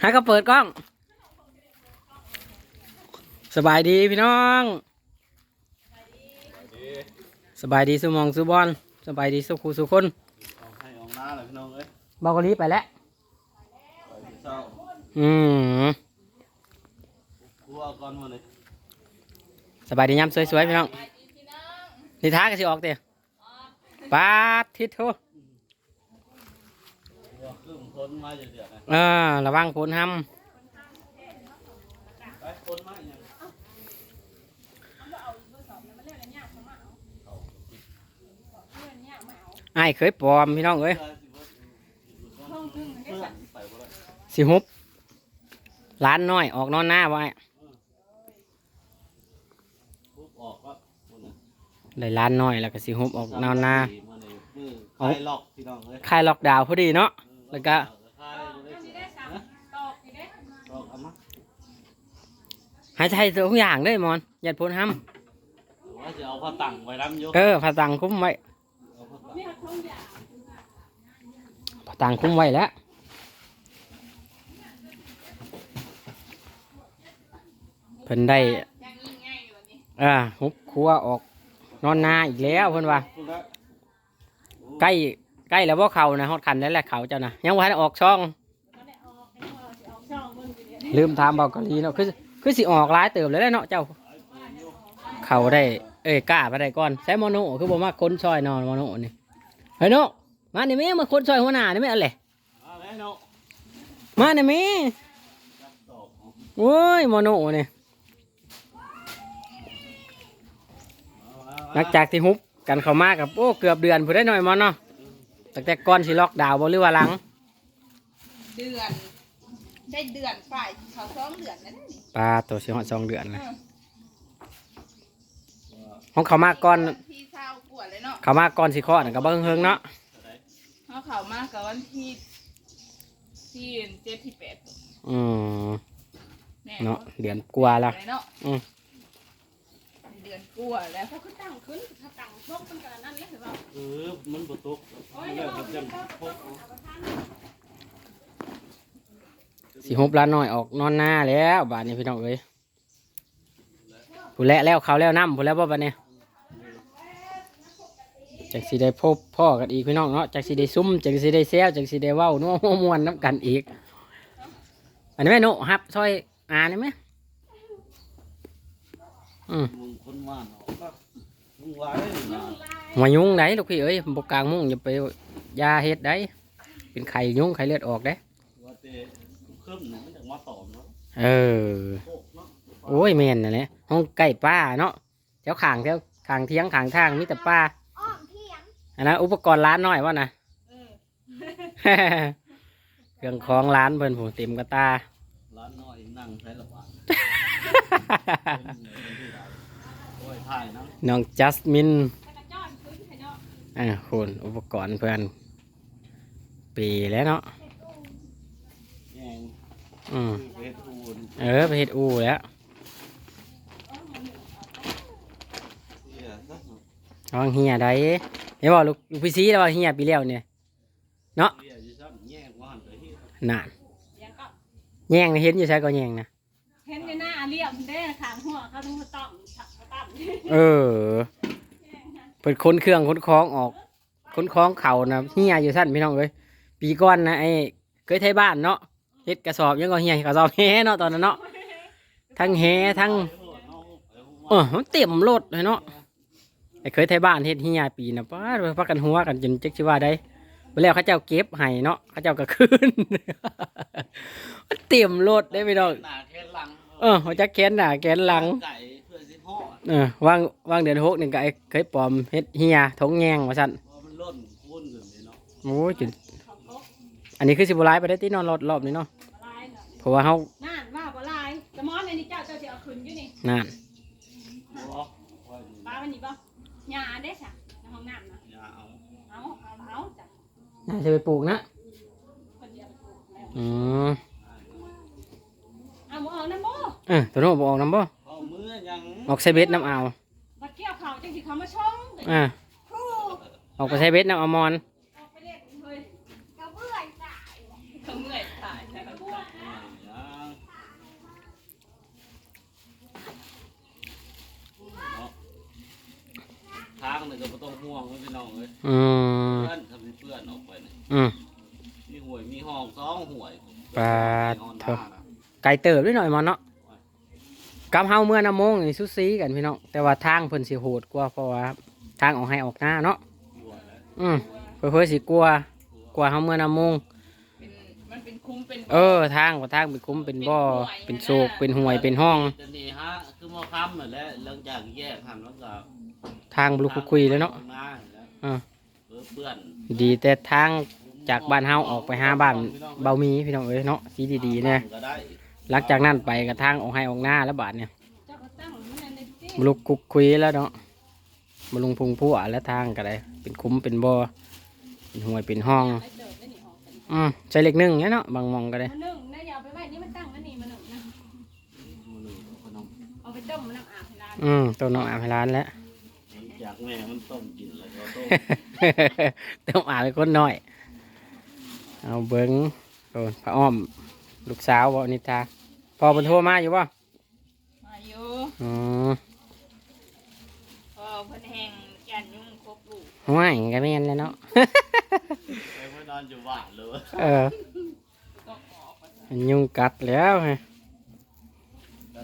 ให้เขาเปิดกล้อง สบายดีพี่น้อง สบายดีสุหมองสุบอลสบายดีสุขูสุคนออกให้ออกหน้าเลยพี่น้องเอ้ยเบากะลีไปแล้ว ไปที่เศร้าอืมครัวก่อนมาเลยสบายดีย้ำสวยๆพี่น้องนิท้าก็สิออกเตียปาดทิศโทครัวครึ่งพ้ นมาเดือดๆนะเออระวังผลห้ไปพ้นมาอย่างำไอ้ายเคยปลอมพี่น้องเอ้ยเพื่อนไปบ่ได้สิฮุบร้านน้อยออกนอนหน้าไว้ปุ๊บออกก็คนน่ะได้ร้านน้อยแล้วก็สิฮุบออกนอนหน้ามาในมือคลายล็อกพี่น้องเอ้ยคลายล็อกดาวน์พอดีเนาะ แล้วก็คลายบ่ได้เสียนะตอกเอามาหายใจทุกอย่างเลยมอนยัดผลห้หรือว่าจะเอาผ้าตั้งไว้น้ำอยกำเออผาตังคุ้มไว้เอาผ้าตั้งผาตังคุ้มไว้แล้วเพิ่นได้อ่าฮุบครัวออกนอนนาอีกแล้วเพิ่นว่าคุณละใกล้ ใกล้แล้วว่าเขานะฮอดคันแล้วแหละเขาเจ้านะยังวันออกช่อง ลืมถามเบาเกาหลีเนาะคือคือสิออกหลายเติบเลยแหละเนาะเจ้า เขาได้ เอ้ยกล้าไปได้ก่อนใช้โมโนคือบอกว่าคนช่อยนอนโมโนนี่เฮ้ยโนมานี่แม่มาคนช่อยหัวหน้านี่แม่อะไรเอาเนาะมานี่แม่โอ้ยโมโนนี่เอาหลังจากที่ฮุบกันเข้ามากับโอ้เกือบเดือนผู้ได้หน่อยมอนเนาะ ตั้งแต่ก่อนสิล็อกดาวน์บ่หรือว่าหลัง เดือนได้เดือนฝ่ายเขาสองเดือนแล้วนี่ปลาตัวสิฮอดสองเดือนเลยของเขามาก่อน ที่เศร้ากวดเลยเนาะเขามาก่อนสิคลอดน่ะก็เบิ่งเฮิงเนาะเขาเขามากับวันที่ที่เจ็ดที่แปดอืมแน่เนาะเดือนกว่าแล้ว เนาะอืม เดือนกว่าแล้วเขาขึ้นตั้งขึ้นถ้าตั้งพว กมันกันนั่นนี่ถือว่าเออ มันบ่ตกมันแบบมันจะพกเอาสิฮุบล้านน้อยออกนอนหน้าแล้วบาดนี้พี่น้องเอ้ยผู้แลแล้วเขาแล้วน้ำผู้แล้วบ่บาดนี้จักสิได้พบพ่อกันอีกพี่น้องเนาะจักสิได้ซุ้มจักสิได้แซวจักสิได้เว้านัวหัวมวนน้ำกันอีก อันนี้แม่โนฮับซอยอ่านได้ไหมอืมคนว่านออก มึงไว้นะหัวยุงไหนลูกพี่เอ้ยบกกลางมุ้งอย่าไปยาเฮ็ดได้เป็นไข่ยุงไข่เลือดออกได้ว่าแต่เครื่องหนึ่งมันจะมาตอมเนาะเออโคกเนาะโอ้ยแม่นนั่นแหละห้องใกล้ป้าเนาะแถวข้างแถวข้างเทียงข้างทางมีแต่ป้าอันนั้นอุปกรณ์ร้านน้อยวะนะเครื่องของร้านเพิ่นผมเต็มกระตาร้านน้อยนั่งใช้ระบาดโอ้ย ถ่ายนะน้องจัสมินอ่าคุณอุปกรณ์เพื่อน ปีแล้วเนาะแยงอืมคือเพชรอูนเออไปเฮ็ดอูแล้วเฮียซะระวังเฮียได้เห็นบ่ลูกลูกพี่ซีแล้วว่าเฮียปีแล้วเนี่ยเฮียอยู่ซ้ำแยงว่าหันไปเฮียน่นยังก็แย่งนะเห็นอยู่ใช่ก็แย่งนะเห็นในหน้าเรียบได้ขางหัวเขาต้องมาต้องตั้ง เออเปิดค้นเครื่องค้นคล้องออกค้นคล้องเข่านะเฮียอยู่สั้นพี่น้องเอ้ยปีก้อนนะไอ้เคยไทยบ้านเนาะเฮ็ดกระสอบยังก็เฮียกระสอบแฮเนาะตอนนั้นเนาะทั้งแฮทั้งเออมันเต็มรถเลยเนาะไอ้เคยไทยบ้านเฮ็ดเฮียปีนะป้าพักกันหัวกันจนเจักสิว่าได้ไปแล้วเขาเจ้าเก็บให้เนาะเขาเจ้าก็คืนมันเต็มรถได้พี่น้องหน้าแค่หลังเออเขาจะแขนหน้าแขนหลัง เพื่อสิห่อเออวางวางเดือนหกนี่ก็ไอ้เคยปลอมเฮ็ดเฮียทงแยงว่าซั่นเพราะมันล่นคุ้นขึ้นเลยเนาะโอ้ยจนอันนี้คือสิบ่ร้ายไปได้ที่นอนรถรอบนี้เนาะลายเนาะเพราะว่าเฮาน่านว่าบ่ลายสมอนในนี้เจ้าเจ้าจะเอาขึ้นอยู่นี่นั่นบ่ว่าอยู่ป้ามันนี่บ่หญ้าได้ค่ะในห้องน้ำนะอย่าเอาเอาเอาเอาจ้ะน่าจะไปปลูกนะคนเดียวปลูกแล้วอืมเอาบ่เอาน้ำบ่เออตัวโน้นบ่ออกน้ำบ่เออกใส่เบ็น้ำเอาบัดเกี่ยวเขาจังสิเขามาชงอ่าออกไปใส่เบ็น้ำเอามอนออกไปเล่นเฮ้ยกระเบื่อยายกระเบื่อยตายกระเบื่อยทางนี่ก็บ่ต้องห่วงไม่เป็นน้องเลยเพื่อนทำเป็นเพื่อนออกไปนี่อืมีห่วยมีห้องสองห่วยปลาเถอะไก่เติบด้วยหน่อยมันเนาะ กับเฮาเมื่อนำโมงนี่สุซีกันพี่น้องแต่ว่าทางเพิ่นสิโหดกว่าเพราะว่าทางออกให้ออกหน้าเนาะอืมเพิ่นเพิ่นสิกลัวกว่าเฮาเมื่อนำโมงเป็นมันเป็นคุ้มเป็นเออทางว่าทางเป็นคุ้มเป็นบ่อเป็นโศกเป็นห่วยเป็นห้องจะนี่ฮะคือหมอค้ำนั่นแหละหลังจากแยกหันแล้วก็ทางบลูคุยเลยเนาะหน้าแล้วอ่าเออเพื่อนดีแต่ทางจากบ้านเฮาออกไปหาบ้านเบามีพี่น้องเอ้ยเนาะสีดีๆเนะก็ได้ หลังจากนั้นไปกับทางออกให้ออกหน้าแล้วบาดเนี่ยเจ้าก็ตั้งมันนั่นเลยสิบลูกคุกคุยแล้วเนาะบลุงพุงผู้อะแล้วทางก็ได้เป็นคุ้มเป็นบ่อเป็นห่วยเป็นห้องไอ้เดิมได้หนีออกกันอืมใช้เล็กหนึ่งเนี่ยเนาะบางมองก็ได้มันนึ่งนะอย่าเอาไปไว้นี่มันตั้งนั่นนี่มันนึ่งนะมือหนึ่งขนมเอาไปต้มมันน้ำอาบให้ร้านอืมตัวน้องอาบให้ร้านแล้วหลังจากแม่มันต้มกินแล้วก็ต้มต้องอาบเป็นคนน้อย เอาเบิ้งโดนพระอ้อม ลูกสาวบ่นิตาพอมันโทรมาอยู่บ่มาอยู่อืมพอเพิ่นแห้งยันยุ่งครบลูกห่วยก็แม่นแล้วเนาะไอ้ไม่นอนอยู่บ้านเลยเออมันยุงกัดแล้วไง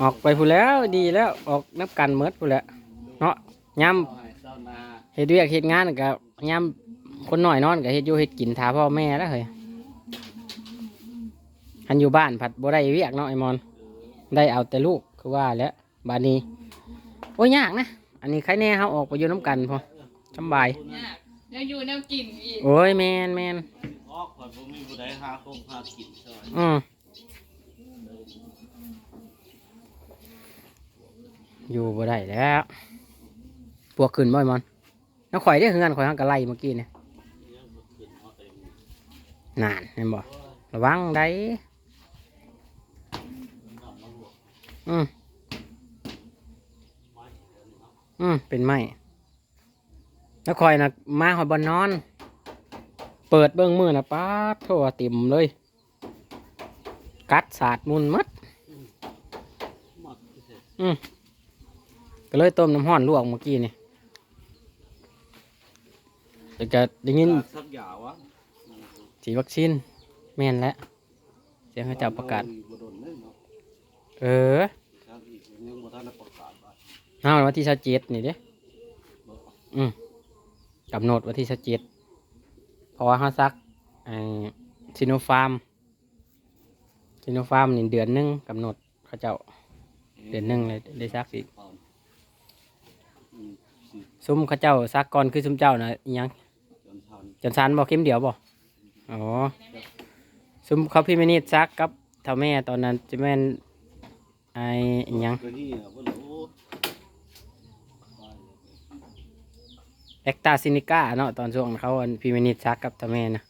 ออกไปพูนแล้วดีแล้วออกนับกันเมดพูนแล้วเนาะย้เอาให้เศร้านาำเฮ็ดเวียกเฮ็ดงานก็ย้ำคนน้อยนอนก็เฮ็ดอยู่เฮ็ดกินทาพ่อแม่แล้วเฮ้ย อันอยู่บ้านผัดบ่ได้เวียกเนาะไอ้มอน ได้เอาแต่ลูกคือว่าแล้วบาดนี้โอ้ยยากนะ อันนี้ใครแน่เขาออกไปอยู่น้ำกันพอสำบายยากแล้วอยู่แนวกินอีกโอ้ยแมนแมนออกข่อยบ่มีผู้ใดหาคงหากินใช่ไหมอืมอยู่บ่ได้แล้วปวกขึ้นบ่อยมอนน้าข่อยได้เฮือนข่อยหักกะไล่เมื่อกี้เนี่ยยังบ่ขึ้นเอาเต็มนานเห็นบ่ระวังได้ อืมอืมเป็นไม้น้าข่อยนะมาหอยบอนนอน เปิดเบื้องมือนะป้าดโทษติ่มเลย กัดสาดมุนหมัดหมดเสร็จอืมก็เลยต้มน้ำห้อนลวกเมื่อกี้นี่แต่ก็ได้ยินสักอย่างวะฉีดวัคซีนแม่นแล้วเสียงเขาเจ้าประกาศ บ่โดนเลยเนาะ เออครับอีกยังบ่ทันได้ประกาว่าเอาวันที่สิบเจ็ดนี่เด้อืมกำหนดวันที่สิบเจ็ดเพราะว่าเขาซักไอ้ซิโนฟาร์มซิโนฟาร์มนี่เดือนหนึ่งกำหนดเขาเจ้าเดือนหนึ่งเลยได้ซักสิอืมสิซุ้มเขาเจ้าซักก่อนคือซุ้มเจ้านะยังจนทันจันซันบอกเข้มเดียวบ่อ๋อซุ้มเขาพี่มินิซักกับเท่าแม่ตอนนั้นจะแม่น ไอ้ยังเอ็กตาซินิก้าเนาะตอนช่วงเขาพี่มินิซักกับเท่าแม่นะ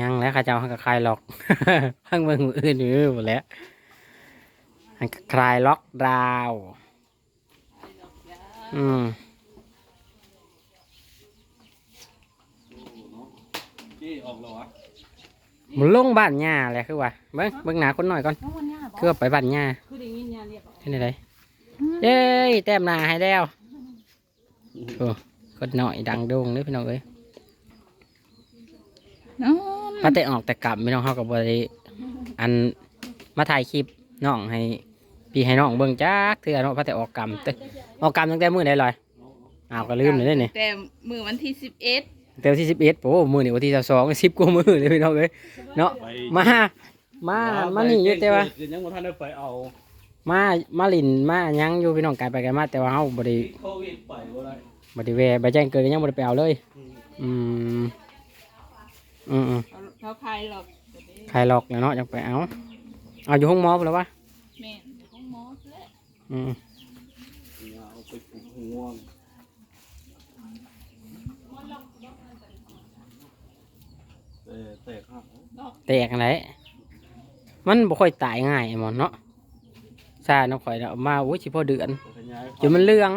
ยังแล้วเขาเจ้าหันก็คลายล็อกพังเบิ่งมืออื่นอยู่หมดแล้วหันก็คลายล็อกดาวน์อืมที่ออกแล้ววะ มันลงบ้านหญ้าแหละคือว่าเบิ่งเบิ่งหนาคนหน่อยก่อนน้องวันนี้บ่คือว่าไปบ้านหญ้าคือได้ยินยาเรียกออกที่ไหนไดเย้ยแต้มหนาให้แล้วโอ้คนหน่อยดังโด่งเลยพี่น้องเอ้ยน้องพาแต่ออกแต่กลับพี่น้องเขากับบริอันมาถ่ายคลิปน้องให้พี่ให้น้องเบิ่งจักเถื่อเนาะพาแต่ออกกรรมแต่ออกกรรมตั้งแต่มื้อใดลอยอ้าวก็ลืมเลยเด้นี่แต่มือวันที่สิบเอ็ด เต็มที่สิบเอ็ดโอ้มื้อนี่วันที่สองสิบกว่ามื้อเลยพี่น้องเอ้ยเนาะไปมามามานี่อยู่แต่ว่าคือยังบ่ทันได้ไปเอามามาลินมาหยังอยู่พี่น้องไกลไปไกลมาแต่ว่าเฮาบ่ได้โควิดไปบ่ได้บ่ได้แวะไปแจ้งเกิดก็ยังบ่ได้ไปเอาเลยอืมอืมอืมเขาเขาคลายหรอกเดี๋ยวนี้ใครหลอกแล้วเนาะจังไปเอาเอาอยู่ห้องหมอพุ่นแล้ววะแม่นของหมอแหละอืมเอาไปปลูกหัว แต่แต่ครับแตกอะไรมันบ่ค่อยตายง่ายไอ้หมอนเนาะซาเนาะข่อยน่ะเอามาโอ้ยสิพอเดือนขยายจนมันเลื่อง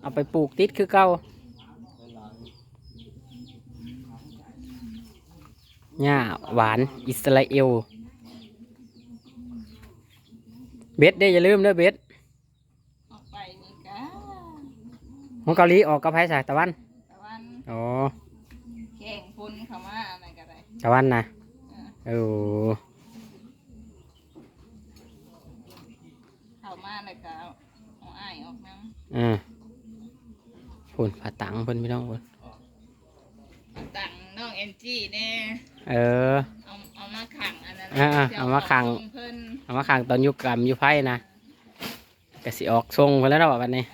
เอาไปปลูกติดคือเก่าหลายหญ้าหวานอิสราเอล เบ็ดได้ออย่าลืมเด้อเบ็ดออกไปนี่กะหของเกาหลีออกกับไผสายตะวันตะวัน อ๋อ แข่งพุนเขามาอะไรกันไรตะวันนะเออโอ้เขามาอะไรก็เอาเอาอ้ายออกน้อ่าพุ่นผาตังเพิ่นพี่น้องเพิ่นำตังน้องเอ็นจีแน่เออเอาเอามาขังอันนั้นอ่าๆจะเอามาขังส่เพิ่นเอามาขังตอนอยุกกรรมอยู่ไพ่นะก็สิออกทรงไปแล้วเนาะวันนี้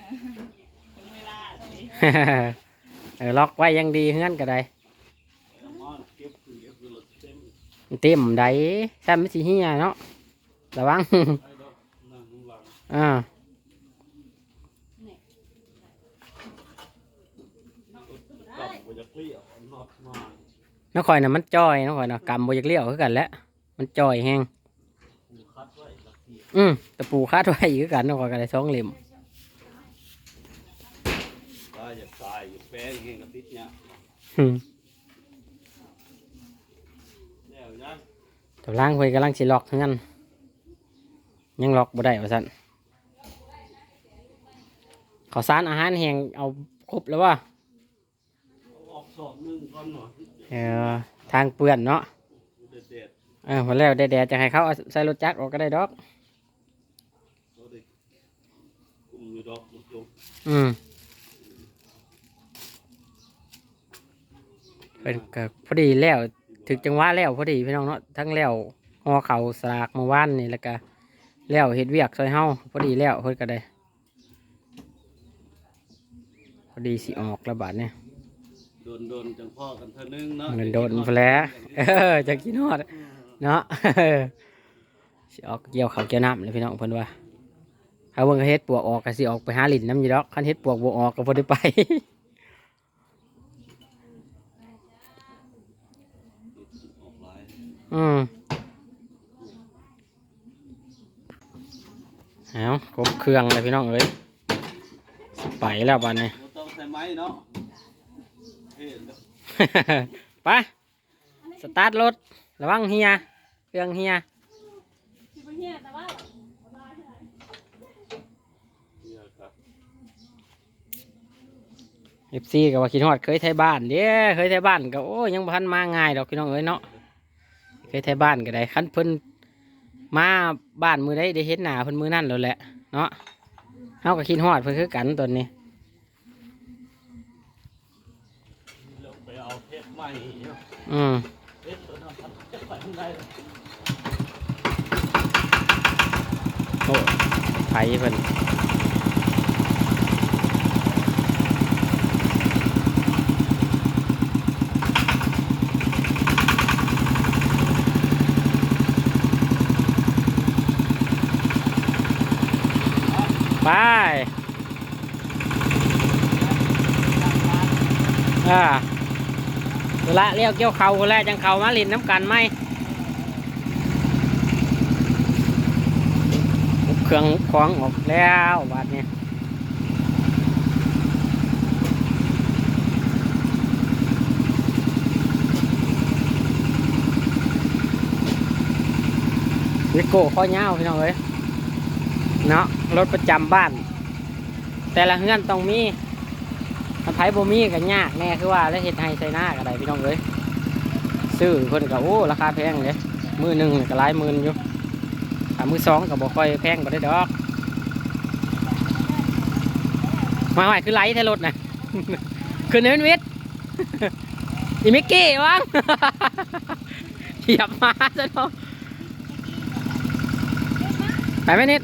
ถึงเวลาเลยเออล็อกไว้อยังดีเฮือนก็ได้ เอามาเก็บคือเก็บคือรถเต็ม เต็มได้ซ้ำไม่สิเฮียเนาะระวังไอ้ดอกนั่งข้างหลังอ่ากลับไปจะเกลี้ยวนอดมาน้องข่อยน่ะมันจ้อยน้องข่อยน่ะกำบ่อยากเลี้ยวคือกันแหล้วมันจ้อยแฮงผูกคัดไว้ลักที่อืมตะปูคาดไว้คือกันน้องข่อยก็ได้สองเหลี่ยมตายอย่าตายอย่าแป้งเงี้ยกระติดเนี่ย อืม แล้วยัง ตัวล่างข่อยกำลังสิล็อกเฮือนยังล็อกบ่ได้ว่าซั่นข้าวสารอาหารแห้งเอาครบแล้วว่าเออทางเปื้อนเนาะเด็ดเด็ดเออพอแล้วแดดๆจะให้เขาเอาใส่รถจักรออกก็ได้ดอกอืมเป็นก็พอดีแล้ว ถึกจังหวะแล้วพอดีพี่น้องเนาะทั้งแล้วห่อเขาวสลากเมื่อวานนี่แล้วก็แล้วเฮ็ดเวียกซอยเฮาพอดีแล้วเพิ่นก็ได้พอดีสิออกระบาดเนี่ยโดนโดนๆจังพ่อกันเท่านึงเนาะเงินโดนพนแหล้วเออจะกินฮอดเนาะสิออกเกี่ยวเขาวเกี่ยวน้ำเลยพี่น้องเพิ่นว่าถ้าเบิ่งเฮ็ดปวกออกก็สิออกไปหาลิ้นน้ำอยู่ดอกคันเฮ็ดปวกบ่ออกก็บ่ได้ไป ออกหลาย อืมเอาครบเครื่องเลยพี่น้องเอ้ยสิไปแล้วบัดนี้บ่ต้องใส่ไม้เนาะเฮ็ดแล้วไปสตาร์ทรถระวังเฮียเครื่องเฮียสิบ่เฮียแต่ว่าเนี่ยครับเอฟซีก็ว่าคิดฮอดเคยไทยบ้านเด้เคยไทยบ้านก็โอ้ยังพันมาง่ายดอกพี่น้องเอ้ยเนาะเค ยไทยบ้านก็ได้คันเพิ่นมาบ้านมือได้ได้เห็นหนาเพิ่นมือนั่นแล้วแหละเนาะเฮาก็คิดฮอดเพิ่นคือกันตอนนี้ไปเอาเพชรใหม่อืมเทปตัวนั้นจะไปทางใดโอ้ไผเพิ่น ไปอ่าเวลาเลี้ยวเกี่ยวเขาคนแรกจังเขามาลินน้ำกันไหมเครื่องของออกแล้วบาดเนี่ยวิโก้ข้อเงาพี่น้องเอ้ย เนาะรถประจำบ้าน แต่ละเฮือนต้องมีถ้าไผบ่มีก็ยากแน่คือว่าแล้วเฮ็ดให้ใส่าก็ได้พี่น้องเอ้ยซื้อเพิ่นก็โอ้ราคาแพงเลยมือหนึ่งก็หลายหมื่นอยู่ถ้ามือสองก็บ่ค่อยแพงกว่าได้ดอกมาใหม่คือไลท์ท้รถนะคือเน้นวิทย์อีมิกกี้วังเหยียบมาซะเนาะไปไหมนิด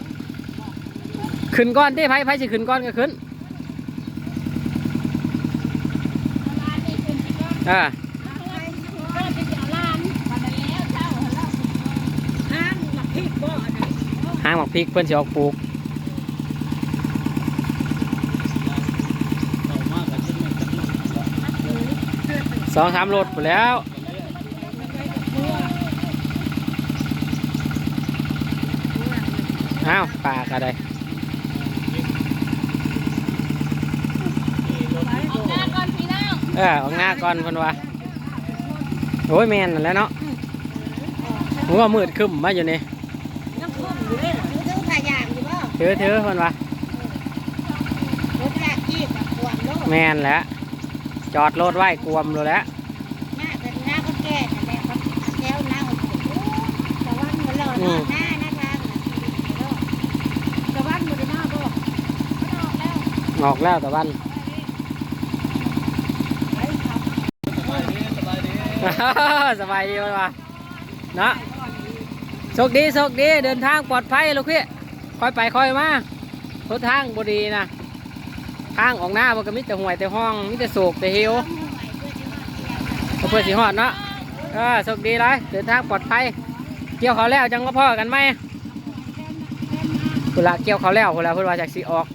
ขึ้นก้อนเด้ไผ่ไผ่สิขึ้นก้อนก็ขึ้นอ่าห้างหมักพริกเพื่อนสิออกปลูกสองสามรถไปแล้วอ้าวปากอะไร ออกหน้าก่อนพี่น้ องเออออกหน้าก่อนเพิ่นว่าโอ้ยแมนนั่นแหล้วเนาะหัวมืดครึ้มมาอยู่นี่น้ำท่วมอยู่เลยซื้อขายางอยู่บ่ถือถือเพิ่นว่ารถแรกที่กับขวดรลดแม่นแหล้วจอดรถไว้กวมเลยแหล้วหน้าเป็นหน้าก็แก่แต่แบบว่าแก้วหน้าโอ้โหแต่ว่ามันหล่อหน้าหน้าหน้าทางน่ะแต่ว่ามันหน้าบ่ออกแล้วตะวัน ไปขับ สบายดีสบายดี สบายดีมั้ยวะเนาะโชคดีโชคดีเดินทางปลอดภัยลูกพี่ค่อยไปค่อยมาทถทางบดีนะทางออกหน้ามันก็มีแต่ห่วยแต่ห้องมีแต่โศกแต่เหีวเพื่อสิหอดเนาะเออโชคดีเลยเดินทางปลอดภัยเกี่ยวเขาแล้วจังก็พ่อกันไหมคุละเกี่ยวเขาแล้วคุละเพื่อว่าจากสิออก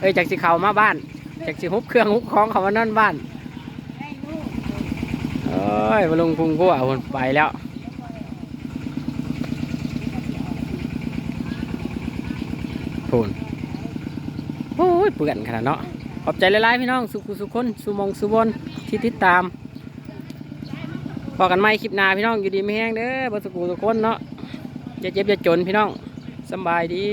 เอ้ยจากสิเขามาบ้านจากสิฮุบเครื่องฮุบของเขามานอนบ้าน เอ้ยมาลงพุงกูอะคนไปแล้วพูนโอ้ยเปื่อนขนาดเนาะ ขอบใจหลายๆพี่น้อง สุขุสุขคนสุมงสุบนที่ติดตามพอกันใหม่คลิปหน้าพี่น้องอยู่ดีไม่แห้งเด้อบสุขุสุขคนเนาะจะเจ็บจะจนพี่น้องสบายดี